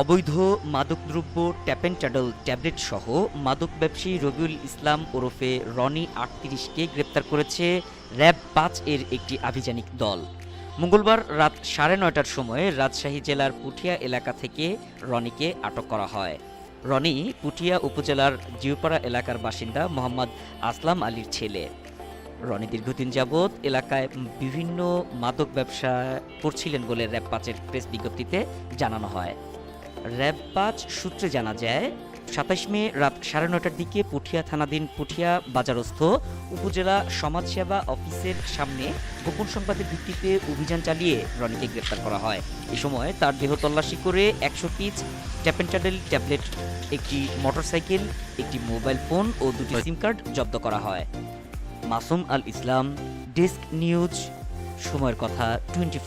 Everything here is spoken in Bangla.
অবৈধ মাদকদ্রব্য ট্যাপেন্টাডল ট্যাবলেট সহ মাদক ব্যবসায়ী রবিউল ইসলাম ওরফে রনি আটত্রিশকে গ্রেপ্তার করেছে র্যাব পাঁচ এর একটি আভিযানিক দল। মঙ্গলবার রাত সাড়ে নয়টার সময় রাজশাহী জেলার পুঠিয়া এলাকা থেকে রনিকে আটক করা হয়। রনি পুঠিয়া উপজেলার জিউপাড়া এলাকার বাসিন্দা মোহাম্মদ আসলাম আলীর ছেলে। রনি দীর্ঘদিন যাবৎ এলাকায় বিভিন্ন মাদক ব্যবসা করছিলেন বলে র্যাব পাঁচের প্রেস বিজ্ঞপ্তিতে জানানো হয়। র্যাব পাঁচ সূত্রে জানা যায়, সাতাশ মে রাত সাড়ে নটার দিকে পুঠিয়া থানাধীন পুঠিয়া বাজারস্থ উপজেলা সমাজসেবা অফিসের সামনে গোপন সংবাদের ভিত্তিতে অভিযান চালিয়ে রনিকে গ্রেপ্তার করা হয়। এ সময় তার দেহ তল্লাশি করে একশো পিচ ট্যাপেন্টাডেল ট্যাবলেট, একটি মোটরসাইকেল, একটি মোবাইল ফোন ও দুটি সিম কার্ড জব্দ করা হয়। মাসুম আল ইসলাম, ডেস্ক নিউজ, সময়ের কথা টোয়েন্টি